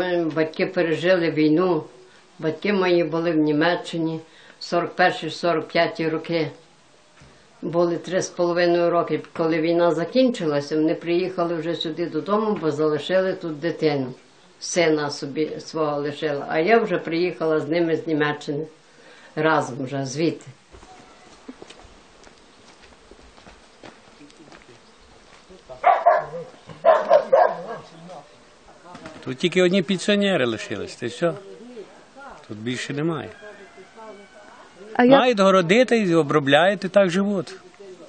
Ми, Батьки пережили війну. Батьки мої були в Німеччині 41-45 роки. Були три з половиною роки. Коли війна закінчилася, вони приїхали вже сюди додому, бо залишили тут дитину. Сина собі свого лишила. А я вже приїхала з ними з Німеччини разом вже звідти. Тут тільки одні пенсіонери лишились, й все. Тут більше немає. А як, Мають городити і обробляють і так живуть.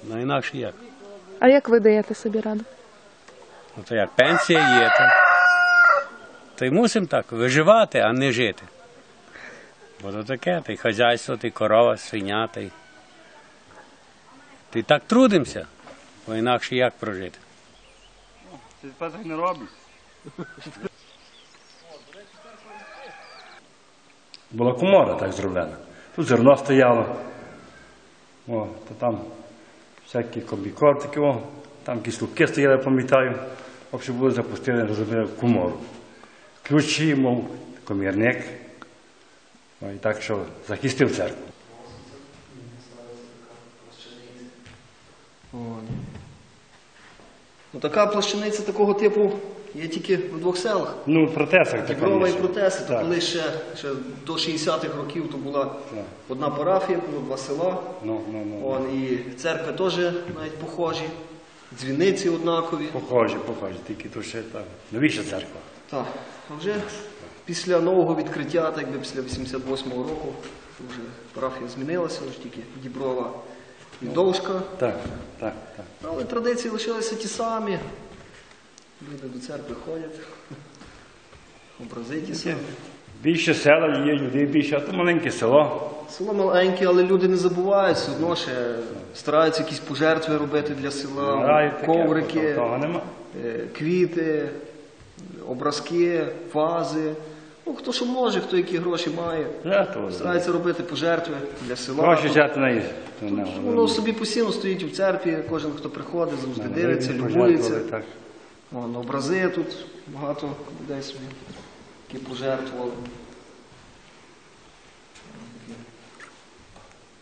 Ну інакше як. а як ви даєте собі раду? Ну то як пенсія є, то, то й мусимо так виживати, а не жити. Бо то таке, та й хазяйство, та й корова, свиня, та й. Та так трудимося, бо інакше як прожити. Ти тепер так не робиш. Була комора так зроблена. Тут зерно стояло. О, то там всякі комбікортики, о, там якісь стояли, пам'ятаю. Общо були запустили, розробили комору. Ключі, мов, комірник. О, і так, що захистив церкву. Ну, така плащаниця такого типу є тільки в двох селах. Ну, в протесах Діброва і. Протеси, то коли ще, ще до 60-х років то була Так. одна парафія, було два села. Ну, ну, ну. Он, і церкви теж навіть похожі, дзвіниці однакові. Похожі, похожі, тільки то ще так. Новіша церква. Так. А вже після нового відкриття, так би після 88-го року, вже парафія змінилася, вже тільки Діброва і Довжка. Так, так, так. Але традиції лишилися ті самі. Люди до церкви ходять, образи ті. Більше села є, людей більше, а то маленьке село. Село маленьке, але люди не забувають, все одно ще стараються якісь пожертви робити для села, Грають таке, коврики, Того нема. е, квіти, образки, вази. Ну, хто що може, хто які гроші має. Жертву. Старається робити пожертви для села. Гроші взяти на їх. То Воно собі постійно стоїть в церкві, кожен, хто приходить, завжди Ну, дивиться, любується. Так. Вон, образи тут багато людей собі, які пожертвували.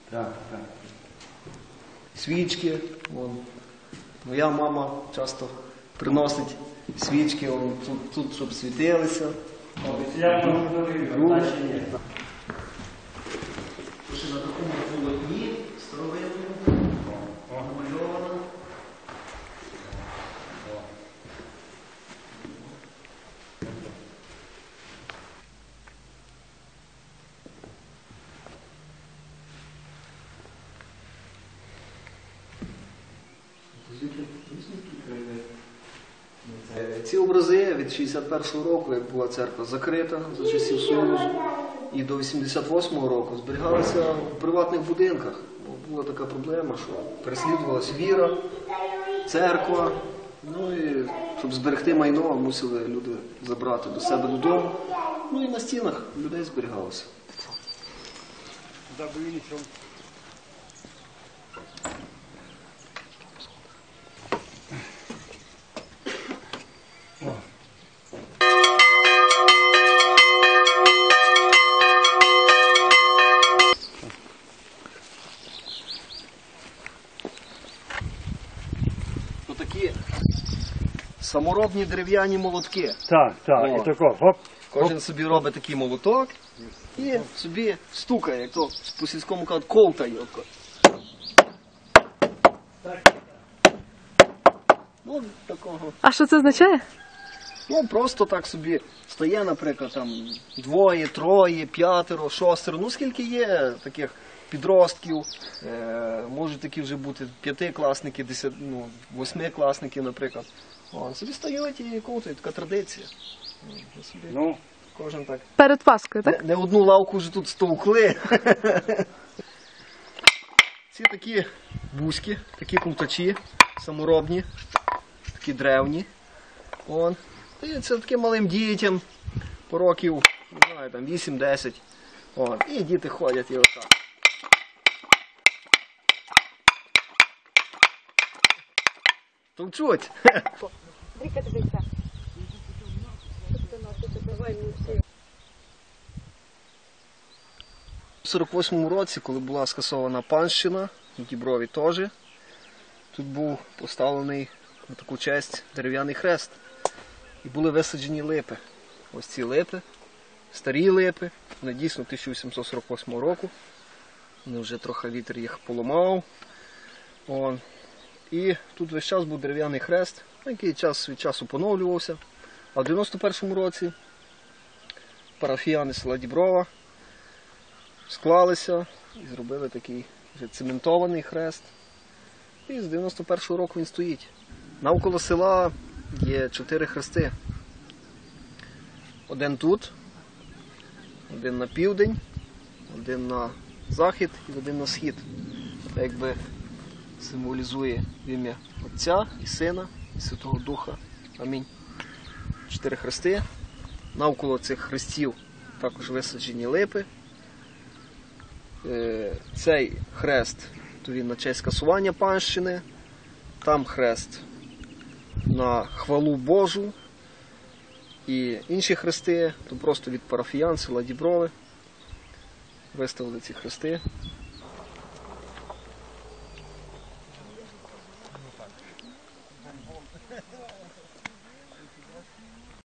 Так, так. Свічки. Вон. Моя мама часто приносить свічки, вон, тут, тут, щоб світилися. Друге. Ще на такому полотні старовинному намальовано. Е, Ці образи від 61-го року, як була церква закрита за часів Союзу, і до 88-го року зберігалися в приватних будинках. Бо була така проблема, що переслідувалася віра, церква. Ну і щоб зберегти майно, мусили люди забрати до себе додому. Ну і на стінах людей зберігалося. Такі саморобні дерев'яні молотки. Так, так. О. І тако, хоп. Кожен собі робить такий молоток і собі стукає, як то по сільському кажуть, колтає. Ну, такого. А що це означає? Ну, просто так собі стає, наприклад, там двоє, троє, п'ятеро, шостеро. Ну, скільки є таких підростків, е, можуть такі вже бути п'ятикласники, ну, восьмикласники, наприклад. О, собі стають і ковтають, така традиція. Собі Ну, Кожен так. Перед Паскою, так? Не, не одну лавку вже тут стовкли. Ці такі бузьки, такі ковтачі, саморобні, такі древні. Вон. І це таким малим дітям років, не знаю, там 8-10. О, і діти ходять і отак. Товчуть. У 48-му році, коли була скасована панщина, в Діброві теж, тут був поставлений на таку честь дерев'яний хрест. І були висаджені липи. Ось ці липи, старі липи, вони дійсно 1848 року. Вони вже трохи вітер їх поламав. О. І тут весь час був дерев'яний хрест, який час від часу поновлювався. А в 91-му році парафіяни села Діброва склалися і зробили такий вже цементований хрест. І з 91-го року він стоїть. Навколо села є чотири хрести. Один тут, один на південь, один на захід і один на схід. Якби символізує ім'я Отця і Сина і Святого Духа. Амінь. Чотири хрести. Навколо цих хрестів також висаджені липи. Е, Цей хрест то він на честь касування панщини, там хрест на хвалу Божу. І інші хрести, то просто від парафіян села Діброви. Виставили ці хрести